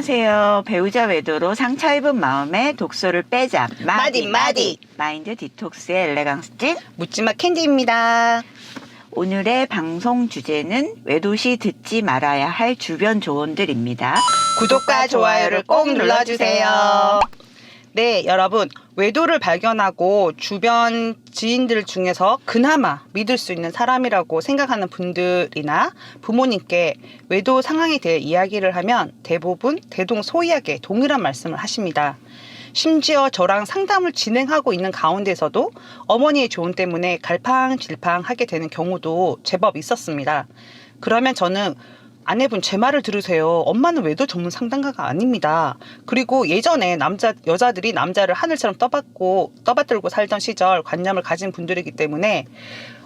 안녕하세요. 배우자 외도로 상처 입은 마음에 독소를 빼자. 마디, 마디. 마인드 디톡스의 엘레강스진. 묻지마 캔디입니다. 오늘의 방송 주제는 외도시 듣지 말아야 할 주변 조언들입니다. 구독과 좋아요를 꼭 눌러주세요. 네, 여러분. 외도를 발견하고 주변 지인들 중에서 그나마 믿을 수 있는 사람이라고 생각하는 분들이나 부모님께 외도 상황에 대해 이야기를 하면 대부분 대동소이하게 동일한 말씀을 하십니다. 심지어 저랑 상담을 진행하고 있는 가운데서도 어머니의 조언 때문에 갈팡질팡 하게 되는 경우도 제법 있었습니다. 그러면 저는 아내분 제 말을 들으세요. 엄마는 외도 전문 상담가가 아닙니다. 그리고 예전에 남자 여자들이 남자를 하늘처럼 떠받고 떠받들고 살던 시절 관념을 가진 분들이기 때문에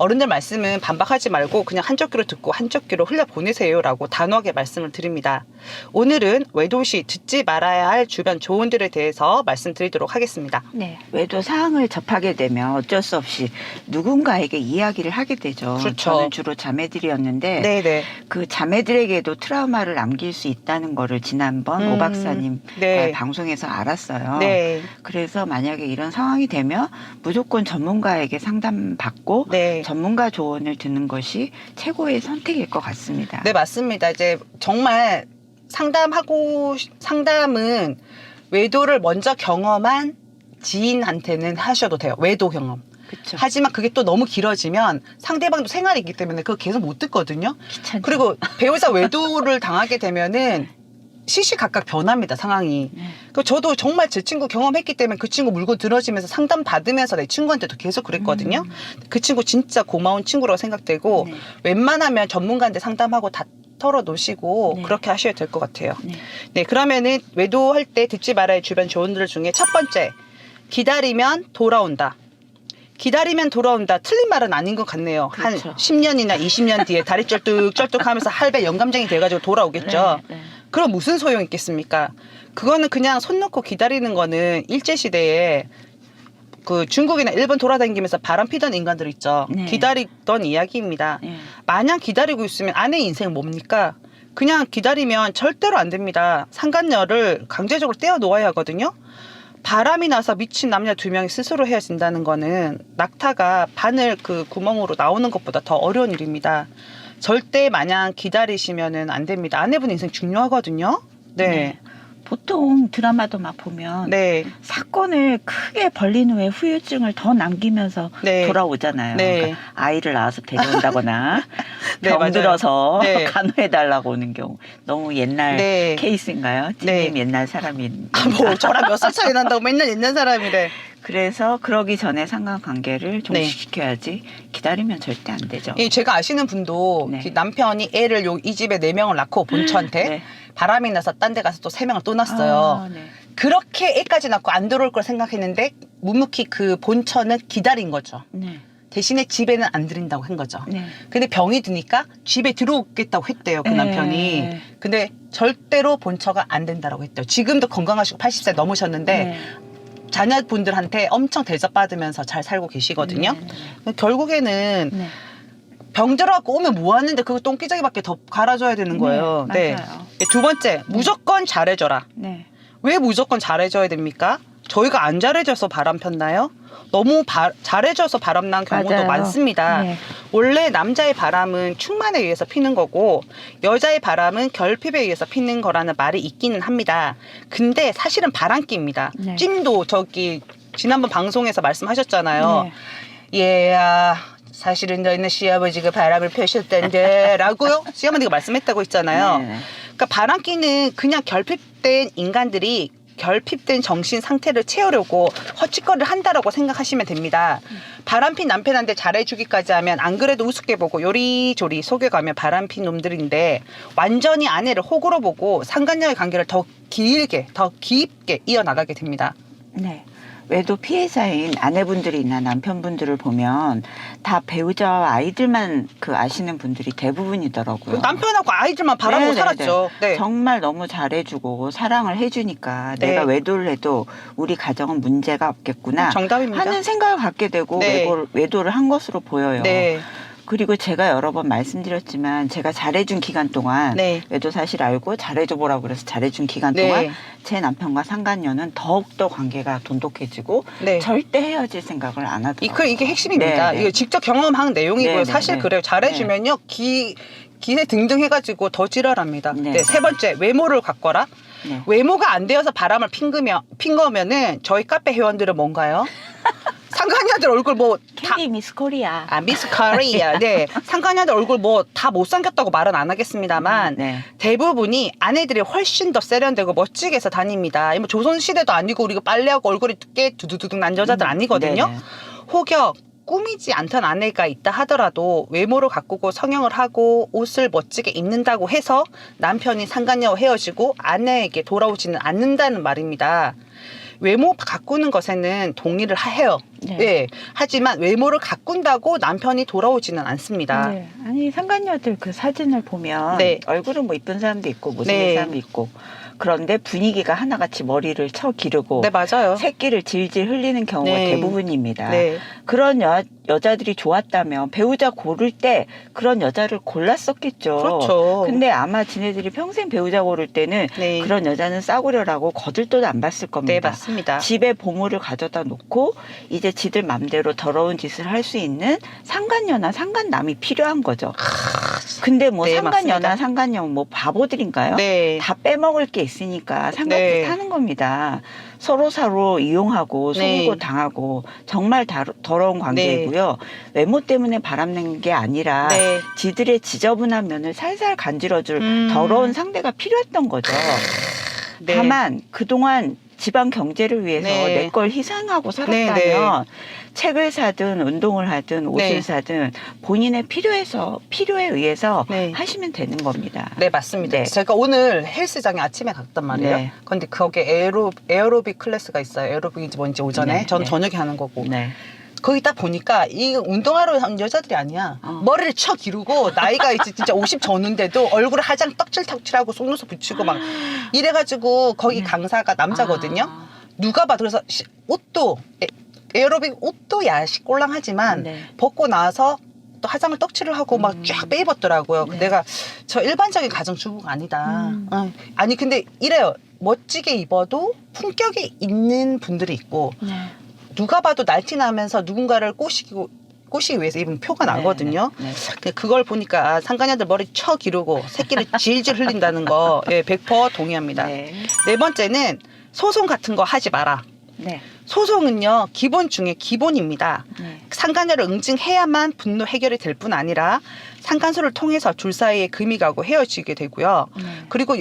어른들 말씀은 반박하지 말고 그냥 한쪽 귀로 듣고 한쪽 귀로 흘려 보내세요라고 단호하게 말씀을 드립니다. 오늘은 외도시 듣지 말아야 할 주변 조언들에 대해서 말씀드리도록 하겠습니다. 네. 외도 사항을 접하게 되면 어쩔 수 없이 누군가에게 이야기를 하게 되죠. 그렇죠. 저는 주로 자매들이었는데 네네. 그 자매들에게도 트라우마를 남길 수 있다는 거를 지난번 음, 오 박사님 네. 방송에서 알았어요. 네. 그래서 만약에 이런 상황이 되면 무조건 전문가에게 상담받고 네. 전문가 조언을 듣는 것이 최고의 선택일 것 같습니다. 네, 맞습니다. 이제 정말 상담하고 상담은 외도를 먼저 경험한 지인한테는 하셔도 돼요. 외도 경험. 그렇죠. 하지만 그게 또 너무 길어지면 상대방도 생활이 있기 때문에 그거 계속 못 듣거든요. 귀찮죠. 그리고 배우자 외도를 당하게 되면은 시시각각 변합니다 상황이. 네. 그 저도 정말 제 친구 경험했기 때문에 그 친구 물고 들어지면서 상담 받으면서 내 친구한테도 계속 그랬거든요. 그 친구 진짜 고마운 친구라고 생각되고 네. 웬만하면 전문가한테 상담하고 다 털어 놓으시고 네. 그렇게 하셔야 될 것 같아요. 네. 네, 그러면은 외도할 때 듣지 말아야 할 주변 조언들 중에 첫 번째 기다리면 돌아온다. 기다리면 돌아온다. 틀린 말은 아닌 것 같네요. 그렇죠. 한 10년이나 20년 뒤에 다리 쩔뚝쩔뚝 하면서 할배 영감쟁이 돼가지고 돌아오겠죠. 네, 네. 그럼 무슨 소용 있겠습니까? 그거는 그냥 손 놓고 기다리는 거는 일제시대에 그 중국이나 일본 돌아다니면서 바람 피던 인간들 있죠. 네. 기다리던 이야기입니다. 네. 마냥 기다리고 있으면 아내의 인생 뭡니까? 그냥 기다리면 절대로 안 됩니다. 상간녀를 강제적으로 떼어 놓아야 하거든요. 바람이 나서 미친 남녀 두 명이 스스로 헤어진다는 거는 낙타가 바늘 그 구멍으로 나오는 것보다 더 어려운 일입니다. 절대 마냥 기다리시면은 안 됩니다. 아내분 인생 중요하거든요. 네. 네. 보통 드라마도 막 보면 네. 사건을 크게 벌린 후에 후유증을 더 남기면서 네. 돌아오잖아요. 네. 그러니까 아이를 낳아서 데려온다거나 네, 병 맞아요. 들어서 네. 간호해달라고 오는 경우 너무 옛날 네. 케이스인가요? 네. 님 옛날 사람인. 아, 뭐 저랑 몇 살 차이 난다고 맨날 옛날 사람이래. 그래서 그러기 전에 상관관계를 네. 종식시켜야지 기다리면 절대 안 되죠. 이 제가 아시는 분도 네. 그 남편이 애를 요, 이 집에 네 명을 낳고 본처한테 네. 바람이 나서 딴 데 가서 또 세 명을 또 낳았어요. 아, 네. 그렇게 애까지 낳고 안 들어올 걸 생각했는데 묵묵히 그 본처는 기다린 거죠. 네. 대신에 집에는 안 들인다고 한 거죠. 네. 근데 병이 드니까 집에 들어오겠다고 했대요, 그 네. 남편이. 근데 절대로 본처가 안 된다라고 했대요. 지금도 건강하시고 80세 넘으셨는데 네. 자녀분들한테 엄청 대접받으면서 잘 살고 계시거든요. 네. 결국에는 네. 병 들어 갖고 오면 뭐 하는데 그거 똥기저귀밖에 더 갈아줘야 되는 거예요. 네, 맞아요. 두 번째, 무조건 잘해줘라. 네. 왜 무조건 잘해줘야 됩니까? 저희가 안 잘해줘서 바람 폈나요? 너무 바- 잘해줘서 바람 난 경우도 맞아요. 많습니다. 네. 원래 남자의 바람은 충만에 의해서 피는 거고 여자의 바람은 결핍에 의해서 피는 거라는 말이 있기는 합니다. 근데 사실은 바람기입니다. 네. 찜도 저기 지난번 방송에서 말씀하셨잖아요. 네. 얘야 사실은 너희는 시아버지가 바람을 펴셨던데 라고요 시어머니가 말씀했다고 했잖아요 네. 그러니까 바람기는 그냥 결핍된 인간들이 결핍된 정신 상태를 채우려고 헛짓거리를 한다라고 생각하시면 됩니다. 바람핀 남편한테 잘해주기까지 하면 안 그래도 우습게 보고 요리조리 속여가면 바람핀 놈들인데 완전히 아내를 호구로 보고 상간녀의 관계를 더 길게 더 깊게 이어나가게 됩니다. 네. 외도 피해자인 아내분들이나 남편분들을 보면 다 배우자와 아이들만 그 아시는 분들이 대부분이더라고요. 남편하고 아이들만 바라보고 네네네. 살았죠. 네. 정말 너무 잘해주고 사랑을 해주니까 네. 내가 외도를 해도 우리 가정은 문제가 없겠구나 정답입니다. 하는 생각을 갖게 되고 네. 외도를, 외도를 한 것으로 보여요. 네. 그리고 제가 여러 번 말씀드렸지만 제가 잘해준 기간 동안 네. 외도 사실 알고 잘해줘 보라고 그래서 잘해준 기간 네. 동안 제 남편과 상간녀는 더욱더 관계가 돈독해지고 네. 절대 헤어질 생각을 안 하더라고요. 이, 그, 이게 핵심입니다. 네, 네. 이거 직접 경험한 내용이고요. 네, 네, 사실 네. 그래요. 잘해주면요. 기, 기세 등등 해가지고 더 지랄합니다. 네. 네. 세 번째, 외모를 갖거라. 네. 외모가 안 되어서 바람을 핀, 거면, 핀 거면은 저희 카페 회원들은 뭔가요? 상간녀들 얼굴 뭐 다, 캐디 미스 코리아. 아, 미스 카리아. 네. 상간녀들 얼굴 뭐 다 못생겼다고 말은 안 하겠습니다만 네. 대부분이 아내들이 훨씬 더 세련되고 멋지게 해서 다닙니다. 뭐 조선시대도 아니고 우리가 빨래하고 얼굴이 꽤 두두두둑 난 여자들 음, 아니거든요. 네네. 혹여 꾸미지 않던 아내가 있다 하더라도 외모를 가꾸고 성형을 하고 옷을 멋지게 입는다고 해서 남편이 상간녀와 헤어지고 아내에게 돌아오지는 않는다는 말입니다. 외모 가꾸는 것에는 동의를 하- 해요. 네. 네. 하지만 외모를 가꾼다고 남편이 돌아오지는 않습니다. 네. 아니 상간녀들 그 사진을 보면 네. 얼굴은 뭐 이쁜 사람도 있고 못생긴 네. 사람도 있고 그런데 분위기가 하나같이 머리를 쳐 기르고 네, 맞아요. 새끼를 질질 흘리는 경우가 네. 대부분입니다. 네. 그런 여, 여자들이 좋았다면 배우자 고를 때 그런 여자를 골랐었겠죠. 그렇죠. 근데 아마 지네들이 평생 배우자 고를 때는 네. 그런 여자는 싸구려라고 거들떠도 안 봤을 겁니다. 네, 맞습니다. 집에 보물을 가져다 놓고 이제 지들 맘대로 더러운 짓을 할 수 있는 상간녀나 상간남이 필요한 거죠. 근데 뭐 네, 상간녀나. 상간녀는 뭐 바보들인가요? 네. 다 빼먹을 게 있으니까 상간짓 네. 하는 겁니다. 서로 서로 이용하고 속이고 네. 당하고 정말 다, 더러운 관계이고요. 외모 때문에 바람낸 게 아니라 네. 지들의 지저분한 면을 살살 간지러줄 음. 더러운 상대가 필요했던 거죠. 네. 다만 그동안 지방 경제를 위해서 네. 내걸 희생하고 살았다면 네, 네. 책을 사든 운동을 하든 옷을 네. 사든 본인의 필요해서 필요에 의해서 네. 하시면 되는 겁니다. 네, 맞습니다. 네. 제가 오늘 헬스장에 아침에 갔단 말이에요. 네. 근데 거기에 에어로, 에어로빅 클래스가 있어요. 에어로빅인지 뭔지 오전에. 네, 저는 네. 저녁에 하는 거고. 네. 거기 딱 보니까 이 운동하러 온 여자들이 아니야. 어. 머리를 쳐 기르고 나이가 이제 진짜 50 전후인데도 얼굴에 화장 떡칠떡칠하고 속눈썹 붙이고 막 이래가지고 거기 강사가 남자거든요. 아. 누가 봐도 그래서 시- 옷도 에, 에어로빅 옷도 야시 꼴랑하지만 네. 벗고 나서 또 화장을 떡칠을 하고 막 음. 쫙 빼입었더라고요. 네. 내가 저 일반적인 가정주부가 아니다. 음. 어. 아니 근데 이래요. 멋지게 입어도 품격이 있는 분들이 있고 네. 누가 봐도 날티나면서 누군가를 꼬시고 꼬시기 위해서 입은 표가 나거든요. 네. 네. 근데 그걸 보니까 아, 상간녀들 머리 쳐 기르고 새끼를 질질 흘린다는 거 예, 100% 동의합니다. 네. 네. 번째는 소송 같은 거 하지 마라. 네. 소송은요 기본 중에 기본입니다. 네. 상간녀를 응징해야만 분노 해결이 될 뿐 아니라 상간소를 통해서 둘 사이에 금이 가고 헤어지게 되고요. 네. 그리고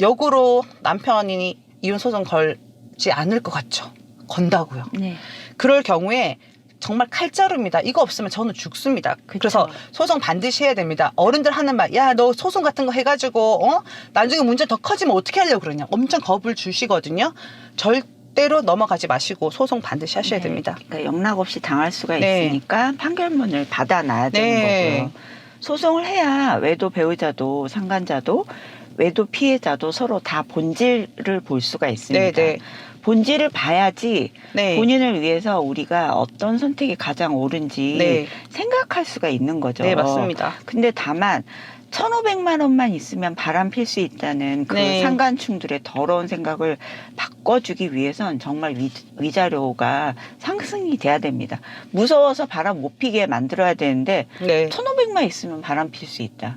역으로 남편이 이혼 소송 걸지 않을 것 같죠. 건다고요. 네. 그럴 경우에 정말 칼자루입니다. 이거 없으면 저는 죽습니다. 그쵸. 그래서 소송 반드시 해야 됩니다. 어른들 하는 말, 야, 너 소송 같은 거 해가지고, 어? 나중에 문제 더 커지면 어떻게 하려고 그러냐. 엄청 겁을 주시거든요. 절대로 넘어가지 마시고 소송 반드시 하셔야 네. 됩니다. 그러니까 영락 없이 당할 수가 네. 있으니까 판결문을 받아놔야 되는 네. 거고요. 소송을 해야 외도 배우자도 상간자도 외도 피해자도 서로 다 본질을 볼 수가 있습니다. 네, 네. 본질을 봐야지 네. 본인을 위해서 우리가 어떤 선택이 가장 옳은지 네. 생각할 수가 있는 거죠. 네, 맞습니다. 근데 다만 1,500만 원만 있으면 바람 필 수 있다는 그 네. 상간충들의 더러운 생각을 바꿔주기 위해선 정말 위, 위자료가 상승이 돼야 됩니다. 무서워서 바람 못 피게 만들어야 되는데 네. 1,500만 있으면 바람 필 수 있다.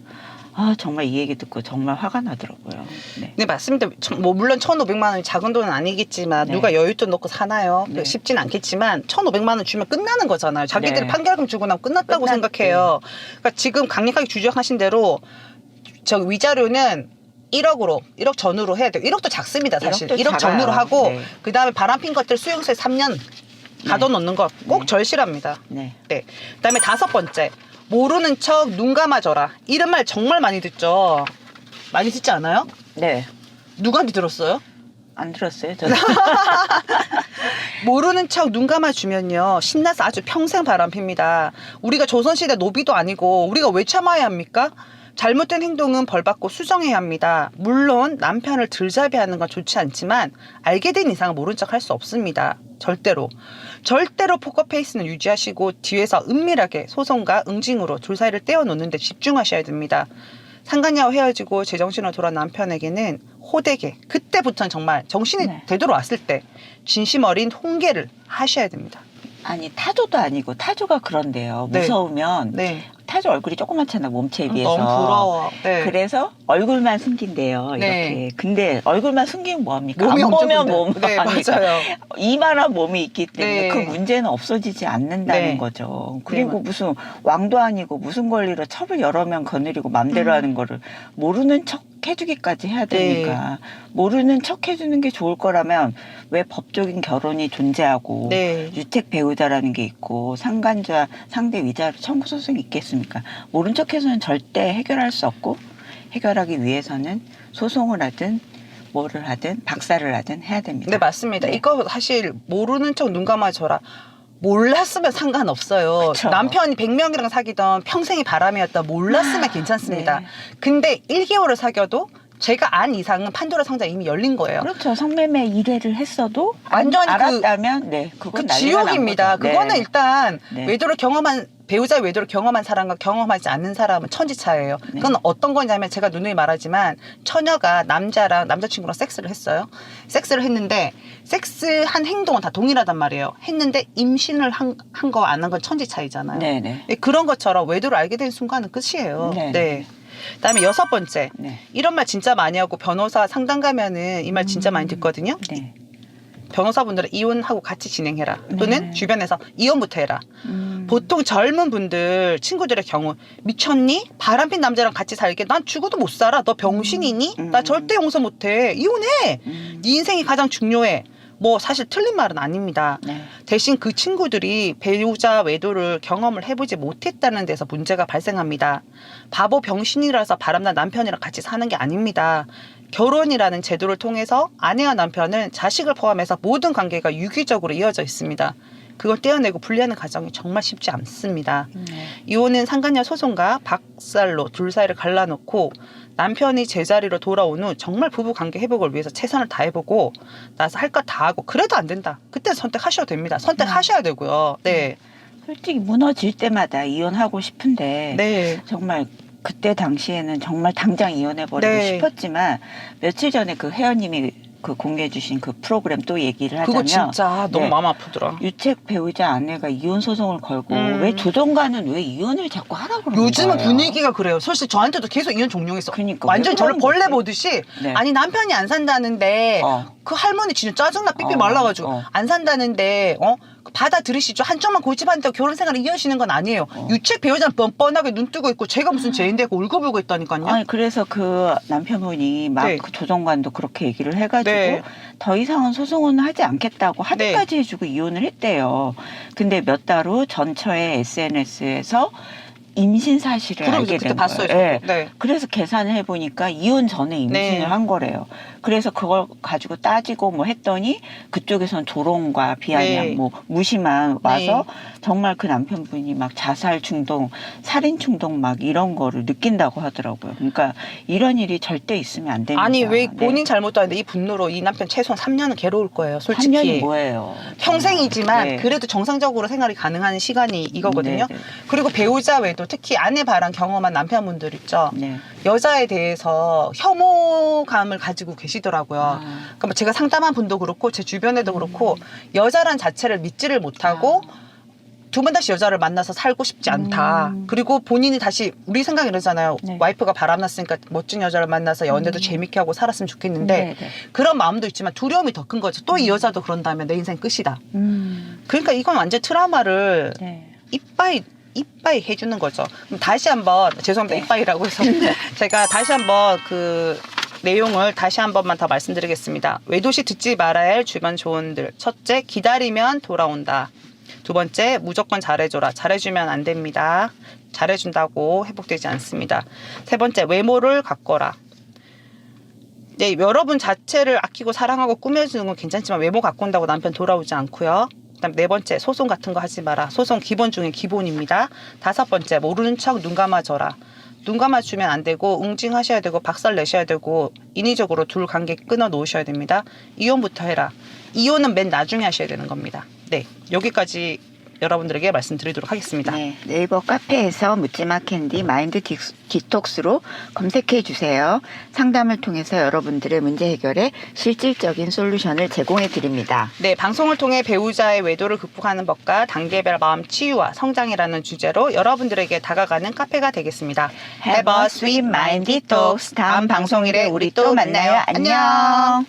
아 정말 이 얘기 듣고 정말 화가 나더라고요. 네. 네, 맞습니다. 천- 뭐 물론 1,500만 원이 작은 돈은 아니겠지만 네. 누가 여윳돈 넣고 사나요? 네. 쉽진 않겠지만 1,500만 원 주면 끝나는 거잖아요. 자기들이 네. 판결금 주고 나면 끝났다고 끝났- 생각해요. 그러니까 지금 강력하게 주장하신 대로 저 위자료는 1억으로 1억 전후로 해야 돼요. 1억도 작습니다, 사실. 1억도 1억 전후로 작아요. 하고 네. 그다음에 바람핀 것들 수용소에 3년 가둬놓는 거꼭 네. 절실합니다. 네. 네. 그다음에 다섯 번째. 모르는 척 눈 감아줘라. 이런 말 정말 많이 듣죠. 많이 듣지 않아요? 네. 누구한테 들었어요? 안 들었어요. 저는. 모르는 척 눈 감아주면요 신나서 아주 평생 바람 핍니다. 우리가 조선시대 노비도 아니고 우리가 왜 참아야 합니까? 잘못된 행동은 벌받고 수정해야 합니다. 물론 남편을 들잡이하는 건 좋지 않지만 알게 된 이상은 모른 척 할 수 없습니다. 절대로. 절대로 포커페이스는 유지하시고 뒤에서 은밀하게 소송과 응징으로 둘 사이를 떼어놓는 데 집중하셔야 됩니다. 상간녀와 헤어지고 제정신으로 돌아온 남편에게는 호되게 그때부터는 정말 정신이 네. 되돌아왔을 때 진심 어린 홍계를 하셔야 됩니다. 아니 타조도 아니고 타조가 그런데요. 네. 무서우면 네. 타조 얼굴이 조그맣잖아 몸체에 비해서. 너무 부러워. 네. 그래서 얼굴만 숨긴대요. 네. 이렇게. 근데 얼굴만 숨기면 뭐합니까? 몸이 안 엄청 보면 큰데. 몸. 네, 맞아요. 이만한 몸이 있기 때문에 네. 그 문제는 없어지지 않는다는 네. 거죠. 그리고 네, 무슨 왕도 아니고 무슨 권리로 첩을 여러 명 거느리고 맘대로 음. 하는 거를 모르는 척 해주기까지 해야 네. 되니까 모르는 척 해주는 게 좋을 거라면 왜 법적인 결혼이 존재하고 네. 유책 배우자라는 게 있고 상간자 상대 위자료 청구 소송이 있겠습니까? 모른 척해서는 절대 해결할 수 없고 해결하기 위해서는 소송을 하든 뭐를 하든 박사를 하든 해야 됩니다. 네, 맞습니다. 네. 이거 사실 모르는 척 눈 감아줘라. 몰랐으면 상관없어요. 그쵸. 남편이 100명이랑 사귀던 평생이 바람이었다. 몰랐으면 괜찮습니다. 네. 근데 1개월을 사귀어도 제가 안 이상은 판도라 상자 이미 열린 거예요. 그렇죠. 성매매 일회를 했어도 안- 완전히 그- 알았다면 네 그건 그 난리가 난 지옥입니다. 거죠. 그거는 네. 일단 네. 외도를 경험한 배우자의 외도를 경험한 사람과 경험하지 않는 사람은 천지차예요. 네. 그건 어떤 거냐면 제가 누누이 말하지만 처녀가 남자랑 남자친구랑 섹스를 했어요. 섹스를 했는데 섹스한 행동은 다 동일하단 말이에요. 했는데 임신을 한 거 안 한 건 천지차이잖아요. 네네. 네, 그런 것처럼 외도를 알게 된 순간은 끝이에요. 네. 네. 그다음에 여섯 번째 네. 이런 말 진짜 많이 하고 변호사 상담 가면은 이 말 진짜 많이 듣거든요. 네. 변호사분들은 이혼하고 같이 진행해라 또는 네. 주변에서 이혼부터 해라. 음. 보통 젊은 분들 친구들의 경우 미쳤니? 바람핀 남자랑 같이 살게 난 죽어도 못 살아. 너 병신이니? 음. 나 절대 용서 못해. 이혼해. 음. 네 인생이 가장 중요해. 뭐 사실 틀린 말은 아닙니다. 네. 대신 그 친구들이 배우자 외도를 경험을 해보지 못했다는 데서 문제가 발생합니다. 바보 병신이라서 바람난 남편이랑 같이 사는 게 아닙니다. 결혼이라는 제도를 통해서 아내와 남편은 자식을 포함해서 모든 관계가 유기적으로 이어져 있습니다. 그걸 떼어내고 분리하는 과정이 정말 쉽지 않습니다. 네. 이혼은 상간녀 소송과 박살로 둘 사이를 갈라놓고 남편이 제자리로 돌아온 후 정말 부부 관계 회복을 위해서 최선을 다해보고 나서 할 것 다 하고 그래도 안 된다. 그때 선택하셔도 됩니다. 선택하셔야 되고요. 네, 솔직히 무너질 때마다 이혼하고 싶은데 네, 정말 그때 당시에는 정말 당장 이혼해 버리고 네. 싶었지만 며칠 전에 그 회원님이 그 공개해 주신 그 프로그램 또 얘기를 그거 하자면 진짜 너무 네. 마음 아프더라. 유책 배우자 아내가 이혼 소송을 걸고 음. 왜 조정가는 왜 이혼을 자꾸 하라고 그러는 요즘은 거예요? 분위기가 그래요. 솔직히 저한테도 계속 이혼 종용했어. 그러니까 완전 왜 저를 그런 벌레 거지? 보듯이 네. 아니 남편이 안 산다는데 어. 그 할머니 진짜 짜증나 삐삐 어, 말라가지고 어. 안 산다는데 어 받아들이시죠 한쪽만 고집한다고 결혼 생활을 이어지는 건 아니에요 어. 유책 배우자는 뻔뻔하게 눈 뜨고 있고 제가 무슨 죄인데 그 울고불고 있다니까요 아니 그래서 그 남편분이 막 네. 그 조정관도 그렇게 얘기를 해가지고 네. 더 이상은 소송은 하지 않겠다고 합의까지 해주고 이혼을 했대요. 근데 몇 달 후 전처의 SNS에서 임신 사실을 그럼 알게 그때 된 봤어요 거예요. 저도. 네. 네. 그래서 계산을 해보니까 이혼 전에 임신을 네. 한 거래요. 그래서 그걸 가지고 따지고 뭐 했더니 그쪽에선 조롱과 비아냥 네. 뭐 무시만 와서 정말 그 남편분이 막 자살 충동, 살인 충동 막 이런 거를 느낀다고 하더라고요. 그러니까 이런 일이 절대 있으면 안 됩니다. 아니 왜 네. 본인 잘못도 아닌데 이 분노로 이 남편 최소한 3년은 괴로울 거예요 솔직히 3년이 뭐예요? 평생이지만 네. 그래도 정상적으로 생활이 가능한 시간이 이거거든요 네, 네, 그리고 배우자 외에도 특히 아내 바람 경험한 남편분들 있죠 네. 여자에 대해서 혐오감을 가지고 계시더라고요. 아. 그러니까 뭐 제가 상담한 분도 그렇고 제 주변에도 그렇고 여자란 자체를 믿지를 못하고 두 번 다시 여자를 만나서 살고 싶지 않다. 음. 그리고 본인이 다시 우리 생각이 이러잖아요. 네. 와이프가 바람났으니까 멋진 여자를 만나서 연애도 음. 재밌게 하고 살았으면 좋겠는데 네, 네. 그런 마음도 있지만 두려움이 더 큰 거죠. 또 이 여자도 그런다면 내 인생 끝이다. 음. 그러니까 이건 완전 트라우마를 네. 이빠 이 이빠이 해주는 거죠. 그럼 다시 한번 죄송합니다 네. 이빠이라고 해서 제가 다시 한번 그 내용을 다시 한 번만 더 말씀드리겠습니다. 외도시 듣지 말아야 할 주변 조언들. 첫째, 기다리면 돌아온다. 두 번째, 무조건 잘해줘라. 잘해주면 안 됩니다. 잘해준다고 회복되지 않습니다. 세 번째, 외모를 가꿔라. 네, 여러분 자체를 아끼고 사랑하고 꾸며주는 건 괜찮지만 외모 갖고 온다고 남편 돌아오지 않고요. 그다음 네 번째 소송 같은 거 하지 마라. 소송 기본 중에 기본입니다. 다섯 번째 모르는 척 눈 감아줘라. 눈 감아주면 안 되고 응징하셔야 되고 박살 내셔야 되고 인위적으로 둘 관계 끊어 놓으셔야 됩니다. 이혼부터 해라. 이혼은 맨 나중에 하셔야 되는 겁니다. 네, 여기까지 여러분들에게 말씀드리도록 하겠습니다. 네, 네이버 카페에서 묻지마 캔디 마인드 딕- 디톡스로 검색해 주세요. 상담을 통해서 여러분들의 문제 해결에 실질적인 솔루션을 제공해 드립니다. 네, 방송을 통해 배우자의 외도를 극복하는 법과 단계별 마음 치유와 성장이라는 주제로 여러분들에게 다가가는 카페가 되겠습니다. Have a sweet mind detox. 다음 방송일에 우리 또 만나요. 안녕.